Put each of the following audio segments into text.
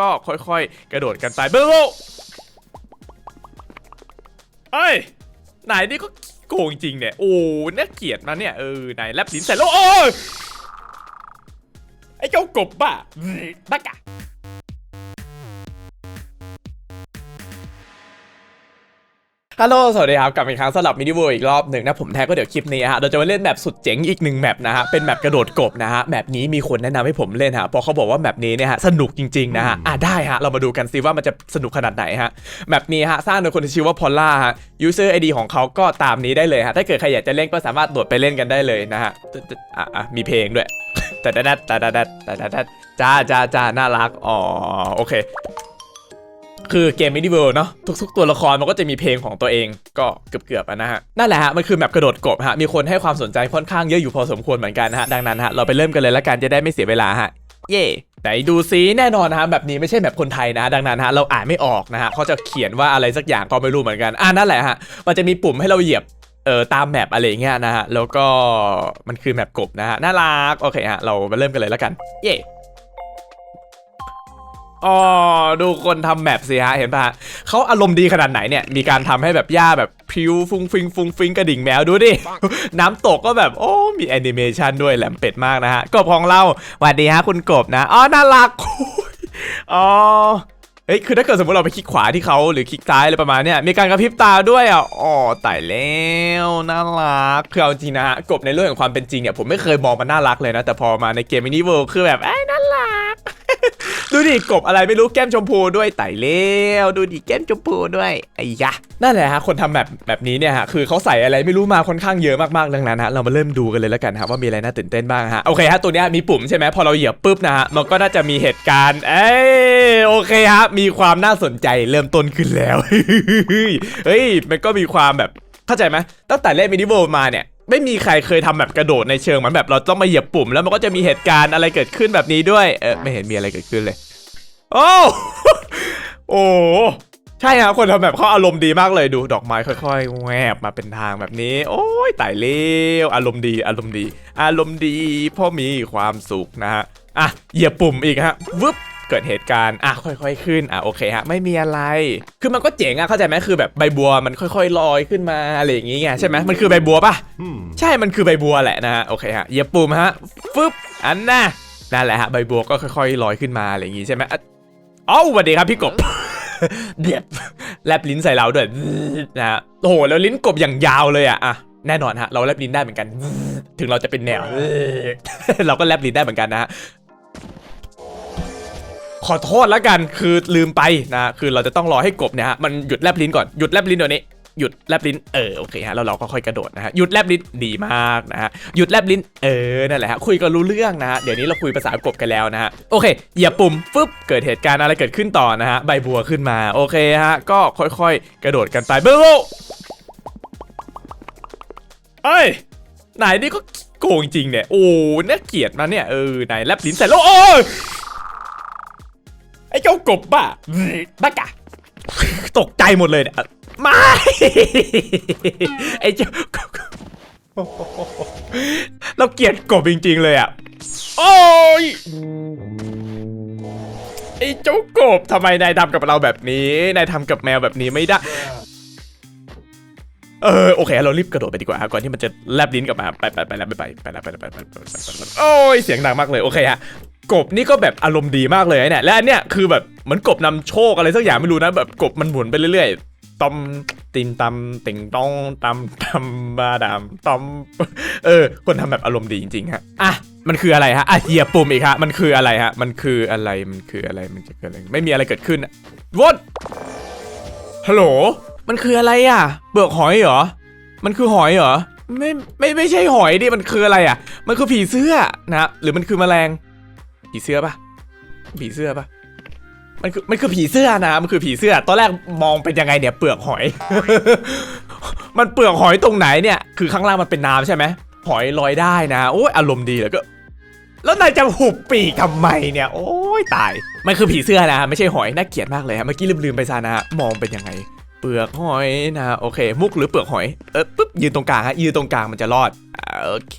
ก็ค่อยๆ กระโดดกันไปเบิ้ลเอ้ยไหนนี่ก็โกงจริงเนี่ย โอ้น่าเกลียดมาเนี่ยเออไหนแลบลิ้นใส่โลโอ้ยไอ้เจ้ากบบ้าบักกะ ฮัลโหล สวัสดีครับ กลับมาอีกครั้งสำหรับมินิเวิร์อีกรอบหนึ่งนะ ผมแท้ก็เดี๋ยวคลิปนี้ฮะ เราจะมาเล่นแบบสุดเจ๋งอีกหนึ่งแมปนะฮะ เป็นแมปกระโดดกบนะฮะ แมปนี้มีคนแนะนำให้ผมเล่นฮะ เพราะเขาบอกว่าแมปนี้เนี่ยฮะ สนุกจริงๆนะฮะ อะได้ฮะ เรามาดูกันซิว่ามันจะสนุกขนาดไหนฮะ แมปนี้ฮะ สร้างโดยคนที่ชื่อว่าพอลล่าฮะ user ID ของเขาก็ตามนี้ได้เลยฮะ ถ้าเกิดใครอยากจะเล่นก็สามารถโหลดไปเล่นกันได้เลยนะฮะตึ๊ดตึ๊ดอะอะมีเพลงด้วยแต่ดัดดัดแต่ดัดดัดแต่ดัดดัดจ้าจ้าจ้าน่ารัก อ๋อ โอเค คือเกมมินิเวิลเนาะทุกๆ ตัวละครมันก็จะมีเพลงของตัวเองก็เกือบๆอะนะฮะนั่นแหละฮะมันคือแมปกระโดดกบฮะมีคนให้ความสนใจค่อนข้างเยอะอยู่พอสมควรเหมือนกันฮะดังนั้นฮะเราไปเริ่มกันเลยละกันจะได้ไม่เสียเวลาฮะเย่แต่ดูซิแน่นอนนะฮะแบบนี้ไม่ใช่แบบคนไทยนะ ดังนั้นฮะเราอ่านไม่ออกนะฮะเขาจะเขียนว่าอะไรสักอย่างก็ไม่รู้เหมือนกันอ่านั่นแหละฮะมันจะมีปุ่มให้เราเหยียบเออตามแมปอะไรเงี้ยนะฮะแล้วก็มันคือแมปกบนะฮะน่ารักโอเคฮะเรามาเริ่มกันเลยละกัน เย่ อ๋อดูคนทำแมปสิฮะ เห็นปะฮะเขาอารมณ์ดีขนาดไหนเนี่ย มีการทำให้แบบหญ้าแบบพิวฟุ้งฟิงฟุ้งฟิงกระดิ่งแมวดูดิ น้ำตกก็แบบโอ้ มีแอนิเมชันด้วยแหลมเป็ดมากนะฮะ กบของเราสวัสดีฮะคุณกบนะ อ๋อ น่ารักอ๋อเฮ้ยคือถ้าเกิดสมมติเราไปคลิกขวาที่เขาหรือคลิกซ้ายอะไรประมาณเนี้ยมีการกระพริบตาด้วยอะอ๋อตายแล้วน่ารักคือเอาจริงนะฮะกบในเรื่องของความเป็นจริงเนี่ยผมไม่เคยมองมันน่ารักเลยนะ แต่พอมาในเกมมินิเวิลด์คือแบบไอ้ยน่ารัก ดูดิกบอะไรไม่รู้แก้มชมพูด้วยไต่เล้วดูดิแก้มชมพูด้วยไอ้ยะนั่นแหละฮะคนทำแบบแบบนี้เนี่ยฮะคือเขาใส่อะไรไม่รู้มาค่อนข้างเยอะมากๆดังนั้นฮะเรามาเริ่มดูกันเลยแล้วกันครับว่ามีอะไรน่าตื่นเต้นบ้างฮะโอเคฮะตัวเนี้ยมีปุ่มใช่ไหมพอเราเหยียบปุ๊บนะฮะมันก็น่าจะมีเหตุการณ์เอ้ยโอเคฮะมีความน่าสนใจเริ่มต้นขึ้นแล้วเฮ้ยมันก็มีความแบบเข้าใจไหมตั้งแต่เล่นมินิโวมาเนี่ยไม่มีใครเคยทำแบบกระโดดในเชิงมือนแบบเราต้องมาเหยียบปุ่มแล้วมันก็จะมีเหตุการณ์อะไรเกิดขึ้นแบบนี้ด้วย เออไม่เห็นมีอะไรเกิดขึ้นเลย โอ้โอ้ใช่ครับคนทำแบบเขาอารมณ์ดีมากเลยดูดอกไม้ค่อยๆแวบมาเป็นทางแบบนี้ โอ้ยตายเลี้ยวอารมณ์ดีอารมณ์ดี อารมณ์ดีเพราะมีความสุขนะฮะอะเหยียบปุ่มอีกฮะวึบเกิดเหตุการณ์อะค่อย ๆ ขึ้นอะโอเคฮะไม่มีอะไร คือมันก็เจ๋งอะเข้าใจไหมคือแบบใบบัวมันค่อย ๆ ลอยขึ้นมาอะไรอย่างงี้ไงใช่ไหมมันคือใบบัวปะใช่มันคือใบบัวแหละนะฮะโอเคฮะเหยียบปุ่มฮะฟึบอันน่ะนั่นแหละฮะใบบัวก็ค่อยๆลอยขึ้นมาอะไรอย่างงี้ใช่ไหม อ๋อสวัสดีครับพี่กบเดียบแลบลิ้นใส่เราด้วยนะฮะโอ้โหแล้วลิ้นกบอย่างยาวเลยอะอะแน่นอนฮะเราแลบลิ้นได้เหมือนกัน ถึงเราจะเป็นแนว เราก็แลบลิ้นได้เหมือนกันนะฮะขอโทษแล้วกันคือลืมไปนะคือเราจะต้องรอให้กบเนี่ยฮะมันหยุดแลบลิ้นก่อนหยุดแลบลิ้นเดี๋ยวนี้ หยุดแลบลิ้นเออโอเคฮะแล้วเราก็ค่อยกระโดดนะฮะหยุดแลบลิ้นดีมากนะฮะหยุดแลบลิ้นเออนั่นแหละฮะคุยกันรู้เรื่องนะฮะเดี๋ยวนี้เราคุยภาษากบกันแล้วนะฮะโอเคเหยียบปุ่มฟึบเกิดเหตุการณ์อะไรเกิดขึ้นต่อนะฮะใบบัวขึ้นมาโอเคฮะก็ค่อยๆ กระโดดกันไปเบิ้ลเอ้ยไหนนี่ก็โกงจริงเนี่ยโอ้น่าเกลียดมาเนี่ยเออไหนแลบลิ้นใส่โลโอ้ยไอ้เจ้ากบบ้าบ้ากะตกใจหมดเลยเนี่ย ไม่ ไอ้เจ้าเราเกลียดกบจริง ๆ เลยอะ โอ้ย ไอ้เจ้ากบทำไมนายทำกับเราแบบนี้ นายทำกับแมวแบบนี้ไม่ได้ เออโอเค เรารีบกระโดดไปดีกว่าครับก่อนที่มันจะแลบลิ้นกลับมาไปไปไปแล้วไปไปไปแล้วไปแล้วไปไปไปไปโอ้ยเสียงดังมากเลยโอเคฮะกบนี่ก็แบบอารมณ์ดีมากเลยเนี่ยและอันเนี้ยคือแบบเหมือนกบนำโชคอะไรสักอย่างไม่รู้นะแบบกบมันหมุนไปเรื่อย ตอมติงตำติงต้องตำตำบาดามตอมเออ คนทำแบบอารมณ์ดีจริงๆฮะอะมันคืออะไรฮะอะเหยียบปุ่มอีกฮะมันคืออะไรฮะ มันคืออะไรมันคืออะไรมันจะเกิดอะไรไม่มีอะไรเกิดขึ้นวอดฮัลโหลมันคืออะไรอะเปลือกหอยเหรอ มันคือหอยเหรอไม่ไม่ไม่ใช่หอยดิมันคืออะไรอะ มันคือผีเสื้อนะหรือมันคือแมลงผีเสื้อปะผีเสื้อปะ มันคือมันคือผีเสื้อนะมันคือผีเสื้อ ตอนแรกมองเป็นยังไงเนี่ยเปลือกหอย มันเปลือกหอยตรงไหนเนี่ย คือข้างล่างมันเป็นน้ำใช่ไหมหอยลอยได้นะ โอ้ยอารมณ์ดีแล้วก็ แล้วนายจะหุบปีกทำไมเนี่ย โอ้ยตาย มันคือผีเสื้อนะไม่ใช่หอยน่าเกลียดมากเลยฮะเมื่อกี้ลืมๆไปซะนะฮะมองเป็นยังไง เปลือกหอยนะโอเค มุกหรือเปลือกหอยเออปุ๊บยืนตรงกลางฮะยืนตรงกลางมันจะรอดโอเค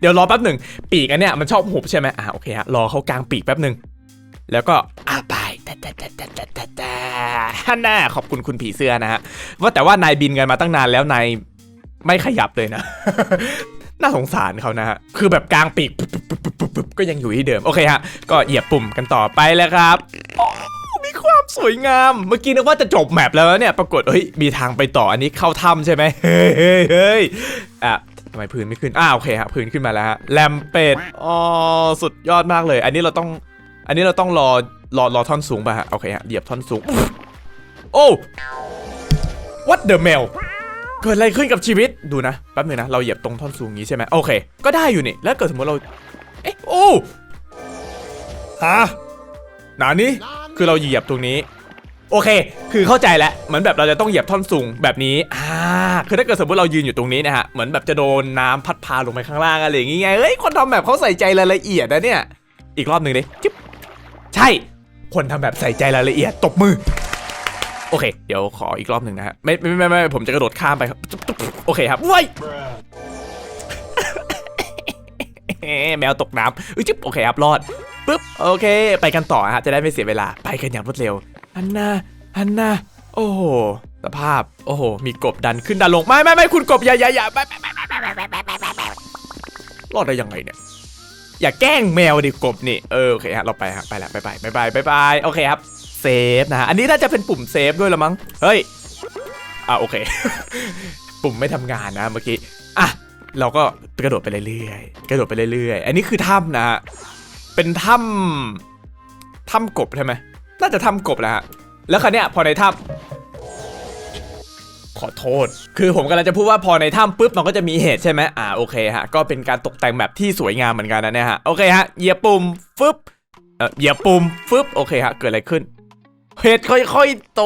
เดี๋ยวรอแป๊บหนึ่งปีกอันเนี้ยมันชอบหุบใช่ไหมอ่าโอเคฮะรอเขากลางปีกแป๊บหนึ่ง แล้วก็อ่าไปแต่แต่แต่แต่แต่แต่แต่ฮันน่าขอบคุณคุณผีเสื้อนะฮะว่าแต่ว่านายบินกันมาตั้งนานแล้วนายไม่ขยับเลยนะ น่าสงสารเขานะฮะ คือแบบกลางปีกก็ยังอยู่ที่เดิม โอเคฮะ ก็เหยียบปุ่มกันต่อไปแล้วครับมีความสวยงาม เมื่อกี้นึกว่าจะจบแมปแล้วเนี่ย ปรากฏเฮ้ย มีทางไปต่ออันนี้เข้าถ้ำใช่ไหมเฮ้ยเฮ้ยเฮ้ยอะทำไมพื้นไม่ขึ้นอ่าโอเคฮะพื้นขึ้นมาแล้วฮะ แลมเป็ด อ๋อ สุดยอดมากเลย อันนี้เราต้อง อันนี้เราต้องรอรอรอท่อนสูงป่ะฮะโอเคฮะเหยียบท่อนสูง โอ้ what the mail เกิดอะไรขึ้นกับชีวิตดูนะแป๊บหนึงนะเราเหยียบตรงท่อนสูงนี้ใช่ไหมโอเค ก็ได้อยู่นี่แล้วเกิดสมมติเราเอ๊ะโอ้ฮะหนานี้คือเราเหยียบตรงนี้ โอเค คือเข้าใจแล้วเหมือนแบบเราจะต้องเหยียบท่อนสูงแบบนี้อ่าคือถ้าเกิดสมมติเรายืนอยู่ตรงนี้นะฮะเหมือนแบบจะโดนน้ำพัดพาลงไปข้างล่างอะไรอย่างงี้ไงเฮ้ยคนทำแบบเขาใส่ใจรายละเอียดนะเนี่ยอีกรอบหนึ่งดิจิ๊บ ใช่ คนทำแบบใส่ใจรายละเอียด ตบมือ โอเค เดี๋ยวขออีกรอบหนึ่งนะฮะ ไม่ไม่ไม่ไม่ผมจะกระโดดข้ามไปครับ โอเคครับว้ายแมวตกน้ำอุ๊ยจิ๊บโอเคครับรอดปึ๊บโอเค ไปกันต่อฮะจะได้ไม่เสียเวลาไปกันอย่างรวดเร็วฮันนาฮันนาโอ้โหสภาพ โอ้โห มีกบดันขึ้นดันลง ไม่ไม่ไม่คุณกบอย่าอย่าอย่ารอดได้ยังไงเนี่ย อย่าแกล้งแมวดิกบนี่เออโอเคฮะเราไปฮะไปแล้วไปไปไปไปไปไปโอเคครับเซฟนะฮะอันนี้น่าจะเป็นปุ่มเซฟด้วยละมั้งเฮ้ยอะโอเค ปุ่มไม่ทำงานนะเมื่อกี้อะเราก็กระโดดไปเรื่อยๆกระโดดไปเรื่อยๆ อันนี้คือถ้ำนะฮะเป็นถ้ำถ้ำกบใช่ไหมน่าจะถ้ำกบแหละฮะแล้วคราวเนี้ยพอในถ้ำ ขอโทษ คือผมกำลังจะพูดว่าพอในถ้ำปุ๊บมันก็จะมีเหตุใช่ไหมอ่าโอเคฮะก็เป็นการตกแต่งแบบที่สวยงามเหมือนกันนะเนี่ยฮะโอเคฮะเหยียบปุ่มฟึบเออเหยียบปุ่มฟึบโอเคฮะเกิดอะไรขึ้นเหตุค่อยๆโต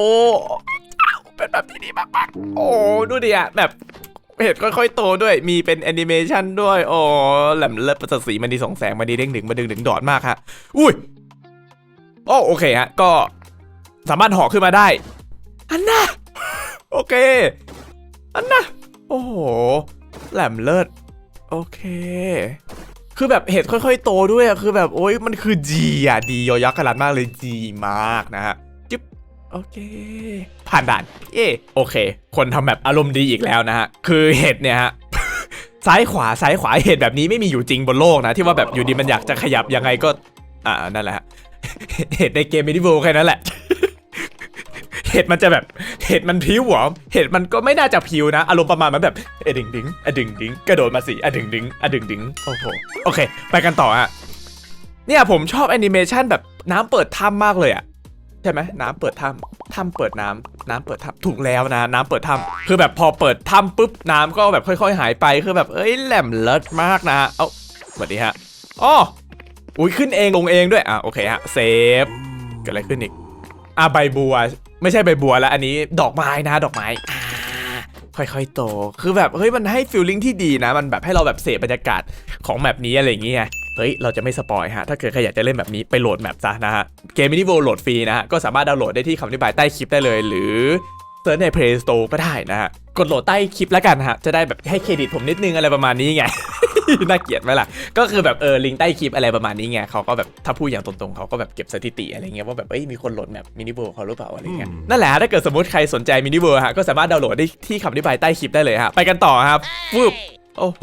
อ้าวเป็นแบบที่ดีมากๆโอ้ดูดิอะแบบเห็ดค่อยๆโตด้วย มีเป็นแอนิเมชันด้วย โอ้แหลมเลิศประเสริฐสีมันดีสองแสงมันดีเด้งดึงมันดึงดึงดอดมากฮะ อุ้ย โอ้โอเคฮะ ก็สามารถห่อขึ้นมาได้ อันน่ะ โอเค อันน่ะโอ้โห แหลมเลิศ โอเค คือแบบเห็ดค่อยๆ โตด้วยอะคือแบบโอ้ยมันคือจีอะดียอยักษ์ขนาดมากเลยจีมากนะฮะจิ๊บโอเค ผ่านด่านเย่โอเค คนทำแบบอารมณ์ดีอีกแล้วนะฮะ คือเห็ดเนี่ยฮะซ้ายขวาซ้ายขวาเห็ดแบบนี้ไม่มีอยู่จริงบนโลกนะ ที่ว่าแบบอยู่ดีมันอยากจะขยับยังไงก็ อ่านั่นแหละเห็ดในเกมมินิโวแค่นั้นแหละ เห็ดมันจะแบบเห็ดมันพิ้วหัวเห็ดมันก็ไม่น่าจะพิ้วนะ อารมณ์ประมาณมันแบบเอดึงดึงอดึงดึงกระโดดมาสิอดึงดึงอดึงดึงโอ้โหโอเค ไปกันต่อฮะเนี่ยผมชอบแอนิเมชันแบบน้ำเปิดถ้ำมากเลยอะใช่ไหมน้ำเปิดถ้ำถ้ำเปิดน้ำน้ำเปิดถ้ำถูกแล้วนะ น้ำเปิดถ้ำคือแบบพอเปิดถ้ำปุ๊บน้ำก็แบบค่อย ๆ หายไปคือแบบเอ้ยแหลมเลิศมากนะเอ้าสวัสดีฮะอ๋ออุ้ยขึ้นเองลงเองด้วยอะโอเคฮะเซฟเกิดอะไรขึ้นอีก อะใบบัว ไม่ใช่ใบบัวแล้วอันนี้ดอกไม้นะดอกไม้ค่อยๆ โต คือแบบ เฮ้ย มันให้ฟิลลิ่งที่ดีนะ มันแบบให้เราแบบเสพบรรยากาศของแมปนี้อะไรอย่างเงี้ย เฮ้ย เราจะไม่สปอยฮะ ถ้าเกิดใครอยากจะเล่นแบบนี้ไปโหลดแมปซะนะฮะ เกมมินิโวโหลดฟรีนะฮะ ก็สามารถดาวน์โหลดได้ที่คำอธิบายใต้คลิปได้เลย หรือ เซิร์ชใน Play Store ก็ได้นะฮะ กดโหลดใต้คลิปแล้วกันฮะ จะได้แบบให้เครดิตผมนิดนึงอะไรประมาณนี้ไง น่าเกลียดไหมล่ะ ก็คือแบบเออลิงก์ใต้คลิปอะไรประมาณนี้ไงเขาก็แบบถ้าพูดอย่างตรงๆเขาก็แบบเก็บสถิติอะไรเงี้ยว่าแบบเอ้ยมีคนโหลดแบบมินิโบเขาหรือเปล่าอะไรเงี้ย นั่นแหละฮะถ้าเกิดสมมติใครสนใจมินิโบฮะก็สามารถดาวน์โหลดได้ที่คำอธิบายใต้คลิปได้เลยฮะ ไปกันต่อครับฟึบ โอ้โห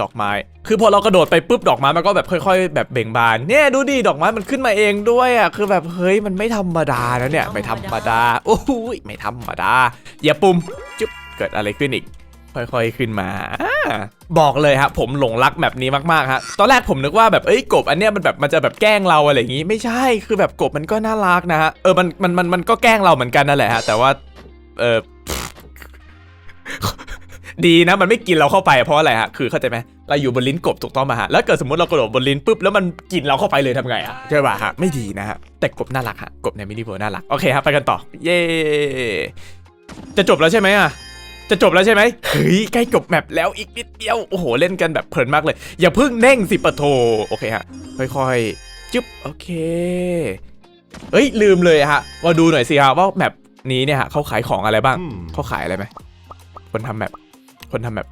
ดอกไม้ คือพอเรากระโดดไปปุ๊บดอกไม้มันก็แบบค่อยๆ แบบเบ่งบาน เนี่ยดูดิดอกไม้มันขึ้นมาเองด้วยอะ คือแบบเฮ้ยมันไม่ธรรมดานะเนี่ย ไม่ธรรมดา โอ้โหไม่ธรรมดา อย่าปุ่มจุ๊บ เกิดอะไรขึ้นอีก ค่อยๆ ขึ้นมาอ่าบอกเลยครับผมหลงรักแบบนี้มากๆฮะตอนแรกผมนึกว่าแบบเอ้ยกบอันเนี้ยมันแบบมันจะแบบแกล้งเราอะไรอย่างงี้ ไม่ใช่คือแบบกบมันก็น่ารักนะฮะเออมันมันมันมันก็แกล้งเราเหมือนกันนั่นแหละฮะแต่ว่าเออ ดีนะมันไม่กินเราเข้าไปเพราะอะไรฮะคือเข้าใจไหมเราอยู่บนลิ้นกบถูกต้องมาฮะแล้วเกิดสมมติเรากระโดดบนลิ้นปุ๊บแล้วมันกินเราเข้าไปเลยทำไงอะใช่ป่ะฮะไม่ดีนะฮะแต่กบน่ารักฮะกบในมินิเวิร์น่ารักโอเคครับไปกันต่อ เย้จะจบแล้วใช่ไหมอะจะจบแล้วใช่ไหมเฮ้ยใกล้จบแมปแล้วอีกนิดเดียวโอ้โหเล่นกันแบบเพลินมากเลย อย่าเพิ่งเน่งสิปะโทโอเคฮะค่อยๆจุ๊บโอเคเอ้ยลืมเลยฮะมาดูหน่อยสิฮะว่าแมปนี้เนี่ยฮะเขาขายของอะไรบ้างเขาขายอะไรไหมคนทำแมป คนทำแมป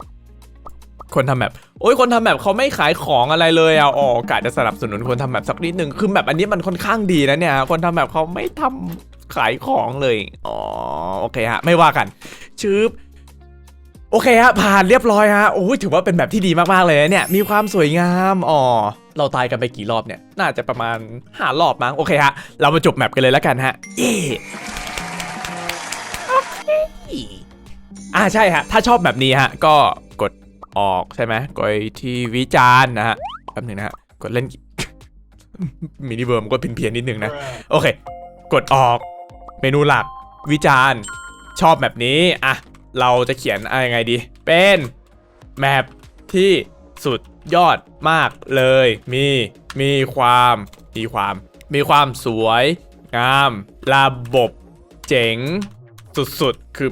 คนทำแบบโอ้ยคนทำแบบเขาไม่ขายของอะไรเลยอะอ๋อกะจะสนับสนุนคนทำแบบสักนิดหนึ่งคือแบบอันนี้มันค่อนข้างดีนะเนี่ย คนทำแบบเขาไม่ทำขายของเลย อ๋อ โอเคฮะ ไม่ว่ากัน ชืบโอเคฮะ ผ่านเรียบร้อยฮะ โอ้ยถือว่าเป็นแบบที่ดีมาก ๆ เลยเนี่ย มีความสวยงาม อ๋อ เราตายกันไปกี่รอบเนี่ย น่าจะประมาณห้ารอบมั้ง โอเคฮะ เรามาจบแมปกันเลยแล้วกันฮะ เย่ อ่าใช่ฮะ ถ้าชอบแบบนี้ฮะ ก็กดออกใช่ไหมกดที่วิจารณ์นะฮะแป๊บหนึงนะฮะ กดเล่น มินิเวิร์มก็เพี้ยนๆนิดนึงนะ โอเค กดออกเมนูหลักวิจารณ์ ชอบแบบนี้ อะ เราจะเขียนอะไรยังไงดี เป็นแมปที่สุดยอดมากเลย มีมีความมีความ มีความสวย งาม ระบบ เจ๋ง สุดๆ คือ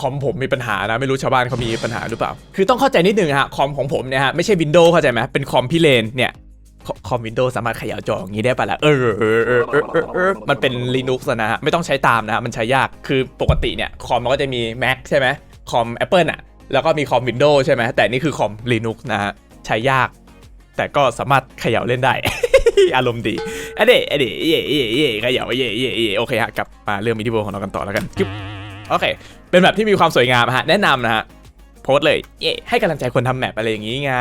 คอมผมมีปัญหานะ ไม่รู้ชาวบ้านเขามีปัญหาหรือเปล่า คือต้องเข้าใจนิดนึงฮะคอมของผมเนี่ยฮะ ไม่ใช่วินโดว์เข้าใจไหมเป็นคอมพี่เลนเนี่ยคอมวินโดว์สามารถขย่าจออย่างนี้ได้ปะล่ะเออเออเออเออเออมันเป็น Linux อะนะฮะ ไม่ต้องใช้ตามนะฮะ มันใช้ยากคือปกติเนี่ย คอมมันก็จะมี Mac ใช่ไหมคอม Apple อะ แล้วก็มีคอม Windows ใช่ไหมแต่นี่คือคอม Linux นะฮะ ใช้ยาก แต่ก็สามารถขย่าเล่นได้ อารมณ์ดีอเดะอเดะเย่เย่เย่ขย่าเย่เย่เย่โอเคฮะกลับมาเรื่องมิดิโบของเรากันต่อแล้วกันจึ๊บ โอเค เป็นแบบที่มีความสวยงามฮะ แนะนำนะฮะ โพสเลย เย่ให้กำลังใจคนทำแมปอะไรอย่างนี้ไง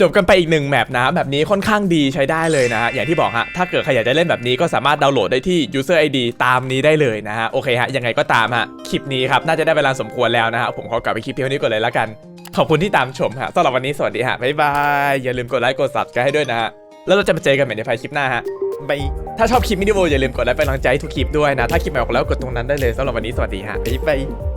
จบกันไปอีกหนึ่งแมปนะ แบบนี้ค่อนข้างดีใช้ได้เลยนะฮะ อย่างที่บอกฮะ ถ้าเกิดใครอยากจะเล่นแบบนี้ก็สามารถดาวน์โหลดได้ที่ user ID ตามนี้ได้เลยนะฮะ โอเคฮะ ยังไงก็ตามฮะ คลิปนี้ครับน่าจะได้เวลาสมควรแล้วนะฮะ ผมขอกลับไปคลิปเพียงนี้ก่อนเลยละกัน ขอบคุณที่ตามชมฮะสำหรับวันนี้สวัสดีฮะบ๊ายบายอย่าลืมกดไลค์กดซับกันให้ด้วยนะฮะแล้วเราจะมาเจอกันใหม่ในไฟคลิปหน้าฮะ ไปถ้าชอบคลิปมิดิโออย่าลืมกดไลค์เป็นกำลังใจให้ทุกคลิปด้วยนะ ถ้าคลิปใหม่ออกแล้วกดตรงนั้นได้เลยสำหรับวันนี้สวัสดีฮะบ๊ายบาย